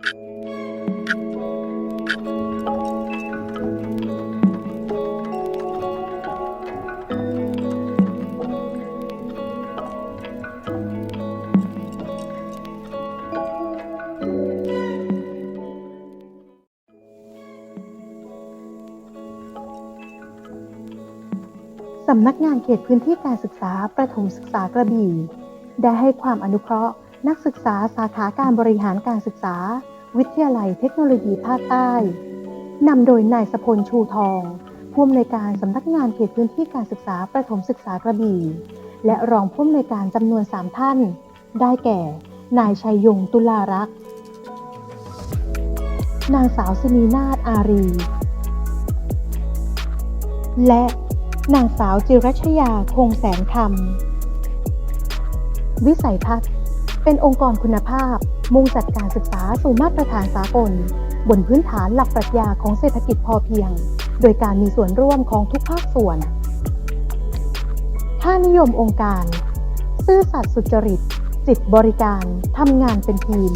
สำนักงานเขตพื้นที่การศึกษาประถมศึกษากระบี่ ได้ให้ความอนุเคราะห์ นักศึกษาสาขาการบริหารการศึกษา วิทยาลัยเทคโนโลยีภาคใต้นำโดยนายสพลชูทองผู้อำนวยการสำนักงานเขตพื้นที่การศึกษาประถมศึกษากระบี่ และรองผู้อำนวยการจำนวน 3 ท่าน ได้แก่ นายชัยยงตุลารักษ์ นางสาวสนีนาฏอารี และนางสาวจิรัชยาคงแสนคำ วิสัยทัศน์ เป็นองค์กรคุณภาพ มุ่งจัดการศึกษาสู่มาตรฐานสากล บนพื้นฐานหลักปรัชญาของเศรษฐกิจพอเพียง โดยการมีส่วนร่วมของทุกภาคส่วนค่านิยมองค์การ ซื่อสัตย์สุจริต จิตบริการ ทำงานเป็นทีม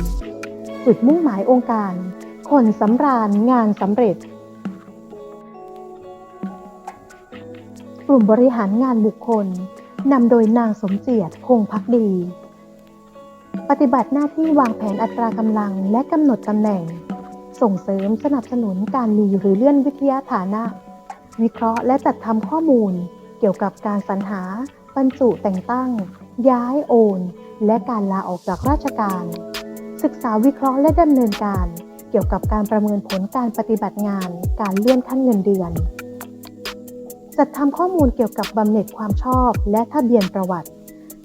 จุดมุ่งหมายองค์การ คนสำราญงานสำเร็จ กลุ่มบริหารงานบุคคลนำโดยนางสมเจียรติคงพักดี ปฏิบัติหน้าที่วางแผนอัตรากำลังและกำหนดตำแหน่ง ส่งเสริมสนับสนุนการมีหรือเลื่อนวิทยาฐานะ วิเคราะห์และจัดทำข้อมูล เกี่ยวกับการสรรหา บรรจุแต่งตั้ง ย้ายโอน และการลาออกจากราชการ ศึกษาวิเคราะห์และดำเนินการ เกี่ยวกับการประเมินผลการปฏิบัติงาน การเลื่อนขั้นเงินเดือน จัดทำข้อมูลเกี่ยวกับบำเหน็จความชอบ และทะเบียนประวัติ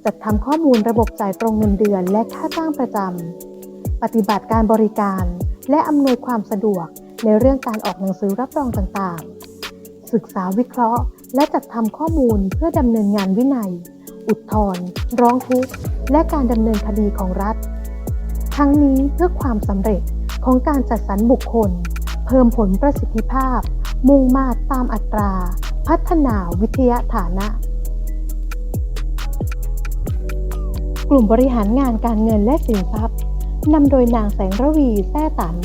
จัดทำข้อมูลระบบจ่ายตรงเงินเดือนและค่าจ้างประจำ ปฏิบัติการบริการ และอำนวยความสะดวกในเรื่องการออกหนังสือรับรองต่างๆ ศึกษาวิเคราะห์ และจัดทำข้อมูลเพื่อดำเนินงานวินัย อุทธรณ์ร้องทุกข์ และการดำเนินคดีของรัฐ ทั้งนี้เพื่อความสำเร็จของการจัดสรรบุคคล เพิ่มผลประสิทธิภาพ มุ่งมาตรตามอัตรา พัฒนาวิทยาฐานะ กลุ่มบริหารงานการเงินและสินทรัพย์นำโดยนางแสงระวีแท้ตัน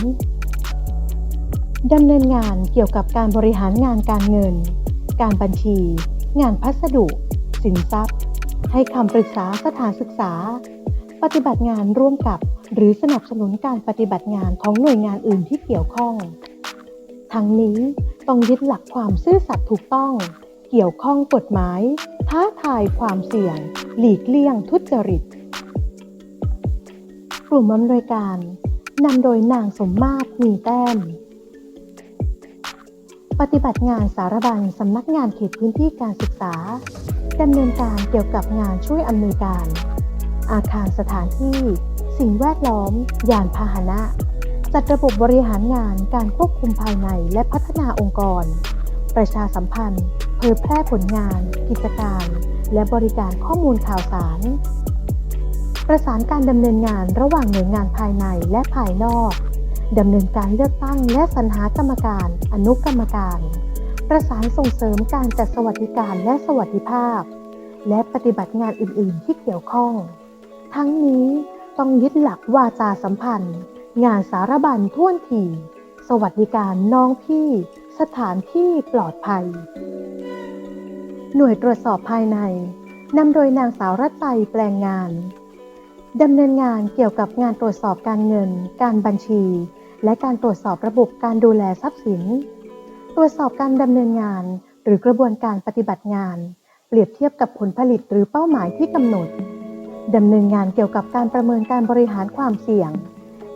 ดำเนินงานเกี่ยวกับการบริหารงานการเงิน การบัญชี งานพัสดุ สินทรัพย์ ให้คำปรึกษาสถานศึกษา ปฏิบัติงานร่วมกับ หรือสนับสนุนการปฏิบัติงานของหน่วยงานอื่นที่เกี่ยวข้อง ทั้งนี้ต้องยึดหลักความซื่อสัตย์ถูกต้อง เกี่ยวข้องกฎหมาย ท้าทายความเสี่ยง หลีกเลี่ยงทุจริต กลุ่มอำนวยการนำโดยนางสมมาตรมีแต้ม ปฏิบัติงานสารบัญสำนักงานเขตพื้นที่การศึกษาดำเนินการเกี่ยวกับงานช่วยอำนวยการ อาคารสถานที่ สิ่งแวดล้อม ยานพาหนะ จัดระบบบริหารงานการควบคุมภายในและพัฒนาองค์กร ประชาสัมพันธ์ เผยแพร่ผลงาน กิจการ และบริการข้อมูลข่าวสาร ประสานการดำเนินงานระหว่างหน่วยงานภายในและภายนอกดำเนินการเลือกตั้งและสรรหากรรมการ อนุกรรมการ ประสานส่งเสริมการจัดสวัสดิการและสวัสดิภาพ และปฏิบัติงานอื่น ๆ ที่เกี่ยวข้อง ทั้งนี้ต้องยึดหลักวาจาสัมพันธ์ งานสารบัญท่วนทีสวัสดิการน้องพี่ สถานที่ปลอดภัย หน่วยตรวจสอบภายในนำโดยนางสาวรัตใจแปลงงานดำเนินงานเกี่ยวกับงานตรวจสอบการเงิน การบัญชี และการตรวจสอบระบบการดูแลทรัพย์สิน ตรวจสอบการดำเนินงาน หรือกระบวนการปฏิบัติงาน เปรียบเทียบกับผลผลิตหรือเป้าหมายที่กำหนดดำเนินงานเกี่ยวกับการประเมินการบริหารความเสี่ยง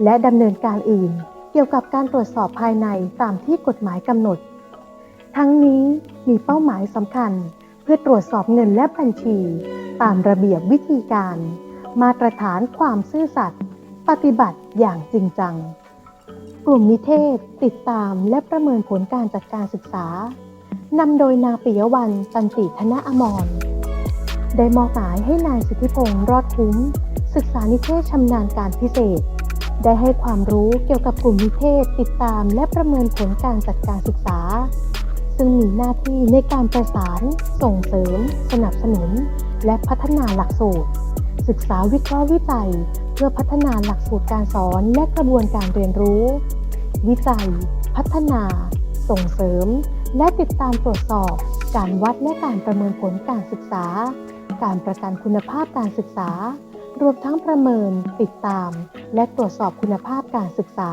และดำเนินการอื่น เกี่ยวกับการตรวจสอบภายในตามที่กฎหมายกำหนด ทั้งนี้มีเป้าหมายสำคัญ พื่อตรวจสอบเงินและบัญชี ตามระเบียบวิธีการ มาตรฐานความซื่อสัตย์ปฏิบัติอย่างจริงจัง กลุ่มนิเทศติดตามและประเมินผลการจัดการศึกษานำโดยนางปิยวรรณตันติธนอมร ได้มอบหมายให้นายสิทธิพงศ์รอดคุ้ม ศึกษานิเทศชำนาญการพิเศษ ได้ให้ความรู้เกี่ยวกับกลุ่มนิเทศติดตามและประเมินผลการจัดการศึกษา ซึ่งมีหน้าที่ในการประสาน ส่งเสริม สนับสนุน และพัฒนาหลักสูตร ศึกษาวิเคราะห์วิจัย เพื่อพัฒนาหลักสูตรการสอนและกระบวนการเรียนรู้ วิจัย พัฒนา ส่งเสริม และติดตามตรวจสอบ การวัดและการประเมินผลการศึกษา การประกันคุณภาพการศึกษา รวมทั้งประเมิน ติดตาม และตรวจสอบคุณภาพการศึกษา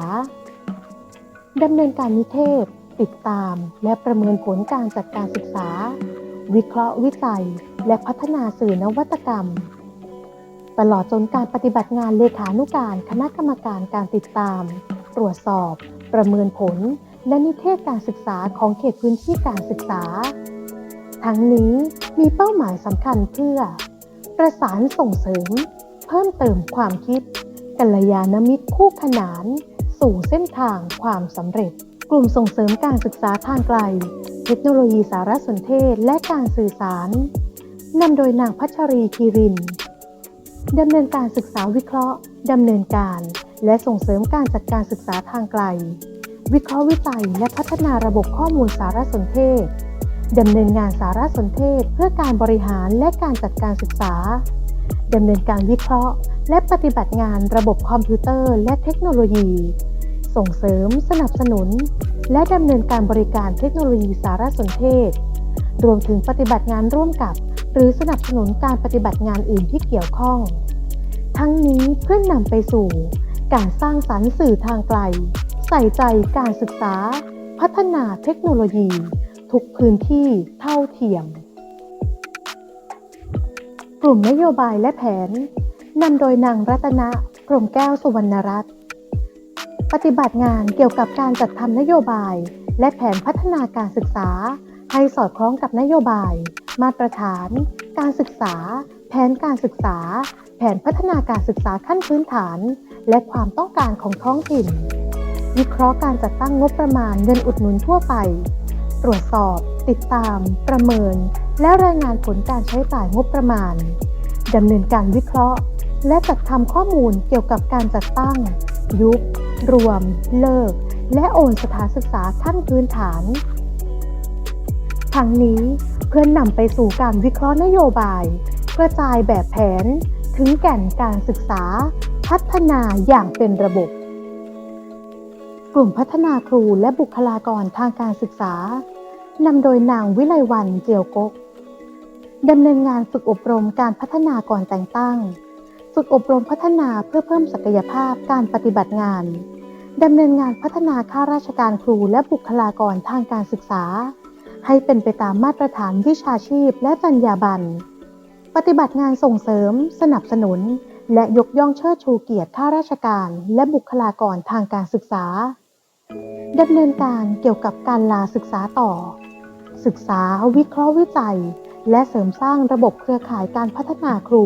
ดำเนินการนิเทศ ติดตามและประเมินผลการจัดการศึกษา วิเคราะห์วิจัย และพัฒนาสื่อนวัตกรรม ตลอดจนการปฏิบัติงานเลขานุการคณะกรรมการการติดตาม ตรวจสอบ ประเมินผล และนิเทศการศึกษาของเขตพื้นที่การศึกษา ทั้งนี้มีเป้าหมายสำคัญเพื่อ ประสานส่งเสริม เพิ่มเติมความคิดกัลยาณมิตรคู่ขนาน สู่เส้นทางความสำเร็จ กลุ่มส่งเสริมการศึกษาทางไกล เทคโนโลยีสารสนเทศและการสื่อสาร นำโดยนางพัชรีคีริน ดำเนินการศึกษาวิเคราะห์ ดำเนินการ และส่งเสริมการจัดการศึกษาทางไกล วิเคราะห์วิจัยและพัฒนาระบบข้อมูลสารสนเทศ ดำเนินงานสารสนเทศเพื่อการบริหารและการจัดการศึกษา ดำเนินการวิเคราะห์ และปฏิบัติงานระบบคอมพิวเตอร์ และเทคโนโลยี ส่งเสริม สนับสนุน และดำเนินการบริการเทคโนโลยีสารสนเทศ รวมถึงปฏิบัติงานร่วมกับ หรือสนับสนุนการปฏิบัติงานอื่นที่เกี่ยวข้อง ทั้งนี้เพื่อนนำไปสู่ การสร้างสรรค์สื่อทางไกล ใส่ใจการศึกษา พัฒนาเทคโนโลยี ทุกพื้นที่เท่าเทียม กลุ่มนโยบายและแผนนำโดยนางรัตนะกรมแก้วสุวรรณรัตน์ ปฏิบัติงานเกี่ยวกับการจัดทำนโยบาย และแผนพัฒนาการศึกษา ให้สอดคล้องกับนโยบาย มาตรฐาน การศึกษา แผนการศึกษา แผนพัฒนาการศึกษาขั้นพื้นฐาน และความต้องการของท้องถิ่น วิเคราะห์การจัดตั้งงบประมาณเงินอุดหนุนทั่วไป ตรวจสอบ ติดตาม ประเมิน และรายงานผลการใช้จ่ายงบประมาณดำเนินการวิเคราะห์ และจัดทำข้อมูลเกี่ยวกับการจัดตั้ง ยุบ รวม เลิก และโอนสถานศึกษาขั้นพื้นฐาน ทั้งนี้เพื่อนนำไปสู่การวิเคราะห์นโยบาย กระจายแบบแผน ถึงแก่นการศึกษา พัฒนาอย่างเป็นระบบ กลุ่มพัฒนาครูและบุคลากรทางการศึกษานำโดยนางวิไลวันเจียวกกดำเนินงานฝึกอบรมการพัฒนาก่อนแต่งตั้ง ฝึกอบรมพัฒนาเพื่อเพิ่มศักยภาพการปฏิบัติงาน ดำเนินงานพัฒนาข้าราชการครูและบุคลากรทางการศึกษา ให้เป็นไปตามมาตรฐานวิชาชีพและจรรยาบรรณ ปฏิบัติงานส่งเสริม สนับสนุน และยกย่องเชิดชูเกียรติข้าราชการและบุคลากรทางการศึกษา ดำเนินการเกี่ยวกับการลาศึกษาต่อ ศึกษาวิเคราะห์วิจัย และเสริมสร้างระบบเครือข่ายการพัฒนาครู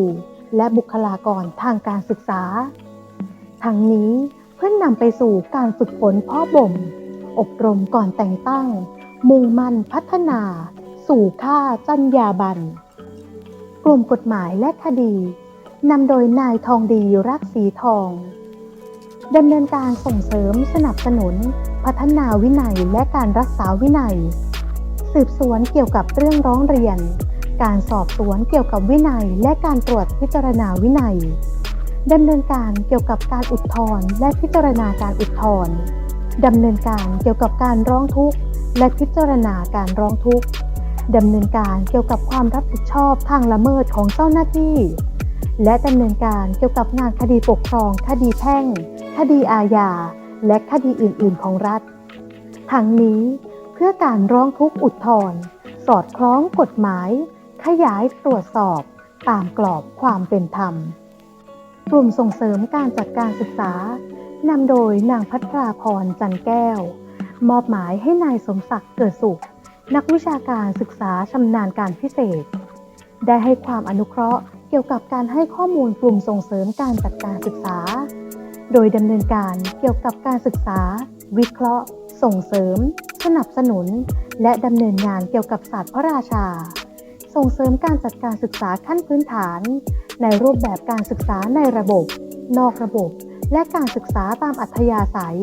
และบุคลากรทางการศึกษา ทั้งนี้เพื่อนนำไปสู่การฝึกฝนพ่อบ่ม อบรมก่อนแต่งตั้ง มุ่งมั่นพัฒนา สู่ค่าจัญญาบันกลุ่มกฎหมายและคดีนำโดยนายทองดีรักสีทองดำเนินการส่งเสริมสนับสนุน พัฒนาวินัยและการรักษาวินัย สืบสวนเกี่ยวกับเรื่องร้องเรียน การสอบสวนเกี่ยวกับวินัย และการตรวจพิจารณาวินัยดำเนินการเกี่ยวกับการอุทธรณ์และพิจารณาการอุทธรณ์ดำเนินการเกี่ยวกับการร้องทุกข์ และพิจารณาการร้องทุกข์ดำเนินการเกี่ยวกับความรับผิดชอบทางละเมิดของเจ้าหน้าที่ และดำเนินการเกี่ยวกับงานคดีปกครอง คดีแพ่ง คดีอาญา และคดีอื่น ๆ ของรัฐ ทั้งนี้เพื่อการร้องทุกข์อุทธรณ์สอดคล้องกฎหมาย ขยายตรวจสอบตามกรอบความเป็นธรรม กลุ่มส่งเสริมการจัดการศึกษานำโดยนางพัทราพรจันแก้ว มอบหมายให้นายสมศักดิ์เกิดสุข นักวิชาการศึกษาชำนาญการพิเศษ ได้ให้ความอนุเคราะห์เกี่ยวกับการให้ข้อมูลกลุ่มส่งเสริมการจัดการศึกษา โดยดำเนินการเกี่ยวกับการศึกษา วิเคราะห์ ส่งเสริม สนับสนุน และดำเนินงานเกี่ยวกับศาสตร์พระราชา ส่งเสริมการจัดการศึกษาขั้นพื้นฐาน ในรูปแบบการศึกษาในระบบ นอกระบบ และการศึกษาตามอัธยาศัย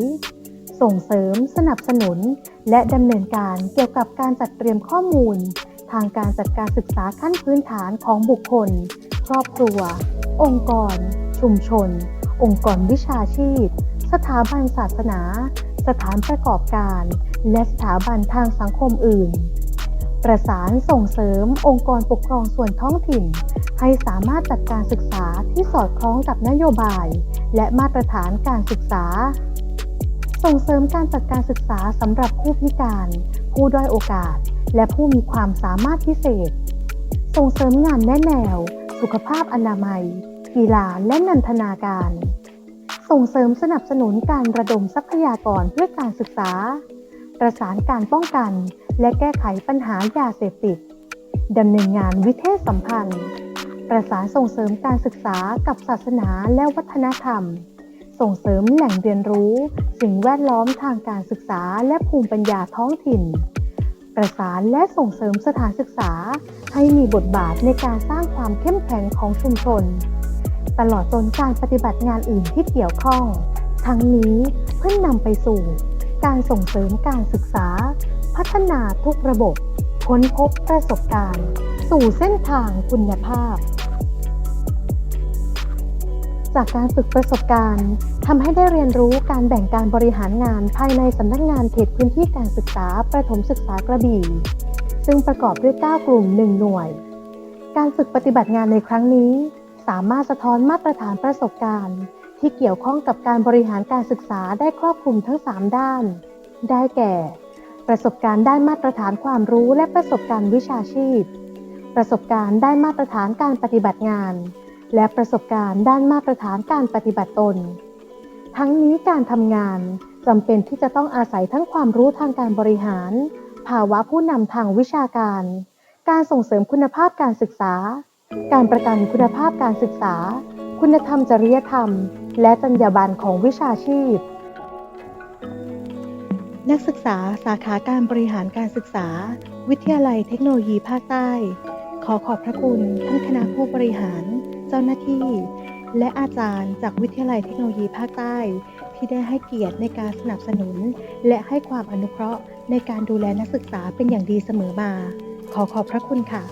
ส่งเสริม สนับสนุน และดำเนินการเกี่ยวกับการจัดเตรียมข้อมูล ทางการจัดการศึกษาขั้นพื้นฐานของบุคคล ครอบครัว องค์กร ชุมชน องค์กรวิชาชีพ สถาบันศาสนา สถานประกอบการ และสถาบันทางสังคมอื่น ประสานส่งเสริมองค์กรปกครองส่วนท้องถิ่น ให้สามารถจัดการศึกษาที่สอดคล้องกับนโยบาย และมาตรฐานการศึกษา ส่งเสริมการจัดการศึกษาสำหรับผู้พิการ ผู้ด้อยโอกาส และผู้มีความสามารถพิเศษ ส่งเสริมงานแนะแนว สุขภาพอนามัย กีฬาและนันทนาการ ส่งเสริมสนับสนุนการระดมทรัพยากรเพื่อการศึกษา ประสานการป้องกัน และแก้ไขปัญหายาเสพติดดำเนินงานวิเทศสัมพันธ์ ประสานส่งเสริมการศึกษากับศาสนาและวัฒนธรรม ส่งเสริมแหล่งเรียนรู้ สิ่งแวดล้อมทางการศึกษาและภูมิปัญญาท้องถิ่น ประสานและส่งเสริมสถานศึกษา ให้มีบทบาทในการสร้างความเข้มแข็งของชุมชน ตลอดจนการปฏิบัติงานอื่นที่เกี่ยวข้อง ทั้งนี้เพื่อนนำไปสู่ การส่งเสริมการศึกษา พัฒนาทุกระบบ ค้นพบประสบการณ์ สู่เส้นทางคุณภาพ จากการฝึกประสบการณ์ทำให้ได้เรียนรู้การแบ่งการบริหารงานภายในสำนักงานเขตพื้นที่การศึกษาประถมศึกษากระบี่ ซึ่งประกอบด้วย 9 กลุ่ม 1 หน่วย การฝึกปฏิบัติงานในครั้งนี้ สามารถสะท้อนมาตรฐานประสบการณ์ ที่เกี่ยวข้องกับการบริหารการศึกษาได้ครอบคลุมทั้ง 3 ด้าน ได้แก่ ประสบการณ์ด้านมาตรฐานความรู้และประสบการณ์วิชาชีพ ประสบการณ์ด้านมาตรฐานการปฏิบัติงาน และประสบการณ์ด้านมาตรฐานการปฏิบัติตน ทั้งนี้การทำงานจำเป็นที่จะต้องอาศัยทั้งความรู้ทางการบริหาร ภาวะผู้นำทางวิชาการ การส่งเสริมคุณภาพการศึกษา การประกันคุณภาพการศึกษา คุณธรรมจริยธรรม และจรรยาบรรณของวิชาชีพ นักศึกษาสาขาการบริหารการศึกษา วิทยาลัยเทคโนโลยีภาคใต้ ขอขอบพระคุณท่านคณะผู้บริหาร เจ้าหน้าที่ และอาจารย์จากวิทยาลัยเทคโนโลยีภาคใต้ ที่ได้ให้เกียรติในการสนับสนุน และให้ความอนุเคราะห์ในการดูแลนักศึกษาเป็นอย่างดีเสมอมา ขอขอบพระคุณค่ะ